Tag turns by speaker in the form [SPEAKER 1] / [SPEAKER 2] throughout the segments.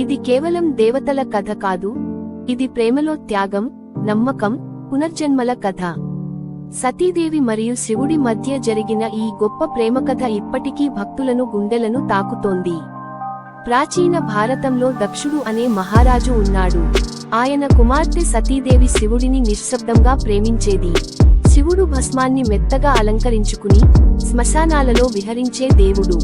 [SPEAKER 1] ఇది కేవలం దేవతల కథ కాదు ఇది ప్రేమలో త్యాగం నమ్మకం పునర్జన్మల కథ. సతీదేవి మరియు శివుడి మధ్య జరిగిన ఈ గొప్ప ప్రేమ కథ ఇప్పటికీ భక్తులను గుండెలను తాకుతోంది. ప్రాచీన భారతంలో దక్షుడు అనే మహారాజు ఉన్నాడు. ఆయన కుమార్తె సతీదేవి శివుడిని నిశ్శబ్దంగా ప్రేమించేది. శివుడు భస్మాన్ని మెత్తగా అలంకరించుకుని శ్మశానాలలో విహరించే దేవుడు.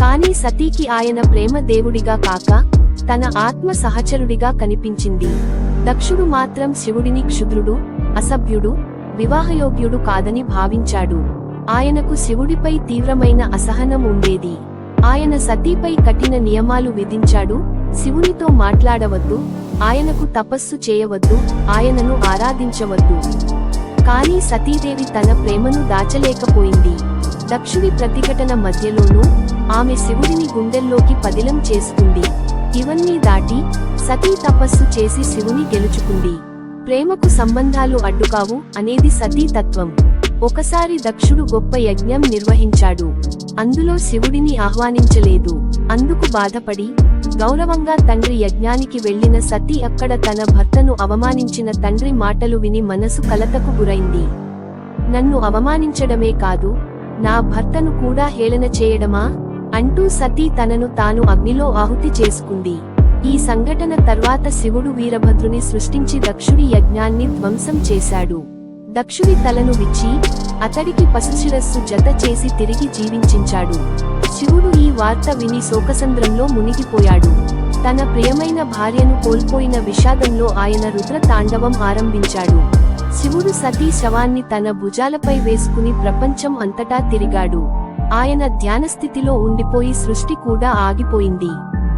[SPEAKER 1] కాని సతీకి ఆయన ప్రేమ దేవుడిగా కాక తన ఆత్మ సహచరుడిగా కనిపించింది. దక్షుడు మాత్రం శివుడిని క్షుద్రుడు అసభ్యుడు వివాహయోగ్యుడు కాదని భావించాడు. ఆయనకు శివుడిపై తీవ్రమైన అసహనం ఉండేది. ఆయన సతీపై కఠిన నియమాలు విధించాడు. శివునితో మాట్లాడవద్దు. ఆయనకు తపస్సు చేయవద్దు. ఆయనను ఆరాధించవద్దు. కానీ సతీదేవి తన ప్రేమను దాచలేకపోయింది. దక్షుడి ప్రతిఘటన మధ్యలోనూ ఆమె శివుడిని గుండెల్లోకి పదిలం చేసుకుంది ఇవన్నీ దాటి సతీ తపస్సు చేసి శివుని గెలుచుకుంది. ప్రేమకు సంబంధాలు అడ్డుకావు అనేది సతీ తత్వం. ఒకసారి దక్షుడు గొప్ప యజ్ఞం నిర్వహించాడు. అందులో శివుడిని ఆహ్వానించలేదు. అందుకు బాధపడి గౌరవంగా తండ్రి యజ్ఞానికి వెళ్ళిన సతీ అక్కడ తన భర్తను అవమానించిన తండ్రి మాటలు విని మనసు కలతకు గురైంది. నన్ను అవమానించడమే కాదు నా భర్తను కూడా హేళన చేయడమా? అంటూ సతీ తనను తాను అగ్నిలో ఆహుతి చేసుకుంది. ఈ సంఘటన తర్వాత శివుడు వీరభద్రుని సృష్టించి దక్షుడి యజ్ఞాన్ని ధ్వంసం చేశాడు. దక్షుడి తలను విచ్చి అతడికి పశుశిరస్సు జత చేసి తిరిగి జీవించించాడు. శివుడు ఈ వార్త విని శోకసంద్రంలో మునిగిపోయాడు. తన ప్రియమైన భార్యను కోల్పోయిన విషాదంలో ఆయన రుద్ర తాండవం ఆరంభించాడు. శివుడు సతీ శవాన్ని తన భుజాలపై వేసుకుని ప్రపంచం అంతటా తిరిగాడు. ఆయన ధ్యానస్థితిలో ఉండిపోయి సృష్టి కూడా ఆగిపోయింది.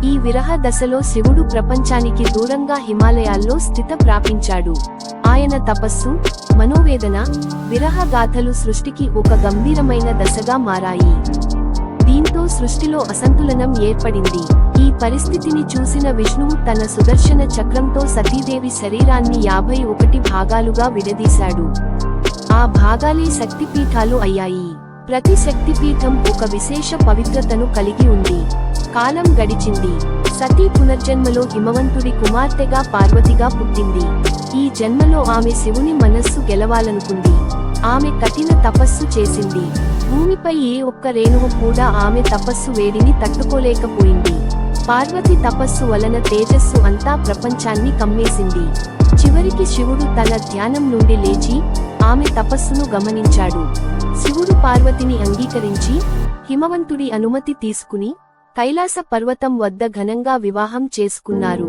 [SPEAKER 1] ఈ విరహ దశలో శివుడు ప్రపంచానికి దూరంగా హిమాలయాల్లో స్థిత ప్రాపించాడు. ఆయన తపస్సు మనోవేదన విరహ గాథలు సృష్టికి ఒక గంభీరమైన దశగా మారాయి. దీంతో సృష్టిలో అసంతులనం ఏర్పడింది. ఈ పరిస్థితిని చూసిన విష్ణువు తన సుదర్శన చక్రంతో సతీదేవి శరీరాన్ని యాభై ఒకటి భాగాలుగా విడదీశాడు. ఆ భాగాలే శక్తిపీఠాలు అయ్యాయి. ప్రతి శక్తిపీఠం ఒక విశేష పవిత్రతను కలిగి ఉంది. కాలం గడిచింది. సతీ పునర్జన్మలో హిమవంతుడి కుమార్తెగా పార్వతిగా పుట్టింది. ఈ జన్మలో ఆమె శివుని మనస్సు గెలవాలనుకుంది. ఆమె కఠిన తపస్సు చేసింది. భూమిపై ఏ ఒక్క రేణువు కూడా ఆమె తపస్సు వేడిని తట్టుకోలేకపోయింది. పార్వతి తపస్సు వలన తేజస్సు అంతా ప్రపంచాన్ని కమ్మేసింది. చివరికి శివుడు తన ధ్యానం నుండి లేచి ఆమె తపస్సును గమనించాడు. శివుడు పార్వతిని అంగీకరించి హిమవంతుడి అనుమతి తీసుకుని కైలాస పర్వతం వద్ద ఘనంగా వివాహం చేసుకున్నారు.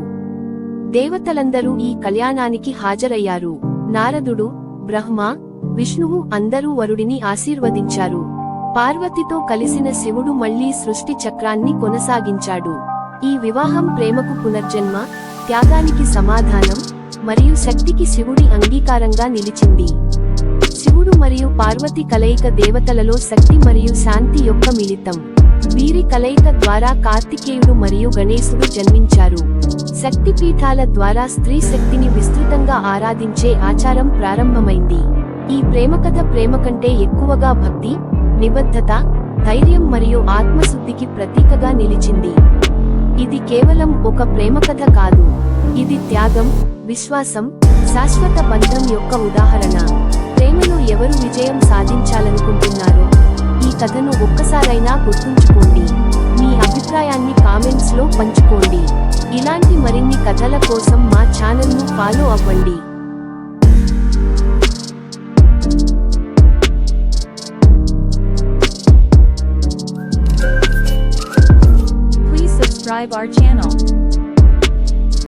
[SPEAKER 1] దేవతలందరూ ఈ కళ్యాణానికి హాజరయ్యారు. నారదుడు బ్రహ్మ విష్ణువు అందరూ వరుడిని ఆశీర్వదించారు. పార్వతితో కలిసిన శివుడు మళ్ళీ సృష్టి చక్రాన్ని కొనసాగించాడు. ఈ వివాహం ప్రేమకు పునర్జన్మ త్యాగానికి సమాధానం మరియు శక్తికి శివుడి అంగీకారంగా నిలిచింది. శివుడు మరియు పార్వతి కలయిక దేవతలలో శక్తి మరియు శాంతి యొక్క మిళితం. వీరి కలయిక ద్వారా కార్తికేయుడు మరియు గణేశుడు జన్మించారు. శక్తి పీఠాల ద్వారా స్త్రీ శక్తిని విస్తృతంగా ఆరాధించే ఆచారం ప్రారంభమైంది. ఈ ప్రేమకథ ప్రేమ కంటే ఎక్కువగా భక్తి నిబద్ధత ధైర్యం మరియు ఆత్మశుద్ధికి ప్రతీకగా నిలిచింది. ఇది కేవలం ఒక ప్రేమకథ కాదు. ఇది త్యాగం విశ్వాసం శాశ్వత బంధం యొక్క ఉదాహరణ. ప్రేమలో ఎవరు విజయం సాధించాలనుకుంటున్నారో ఈ కథను ఒక్కసారైనా గుర్తుంచుకోండి. మీ అభిప్రాయాన్ని కామెంట్స్లో పంచుకోండి. ఇలాంటి మరిన్ని కథల కోసం మా ఛానల్ను ఫాలో అవ్వండి.
[SPEAKER 2] Please subscribe our channel.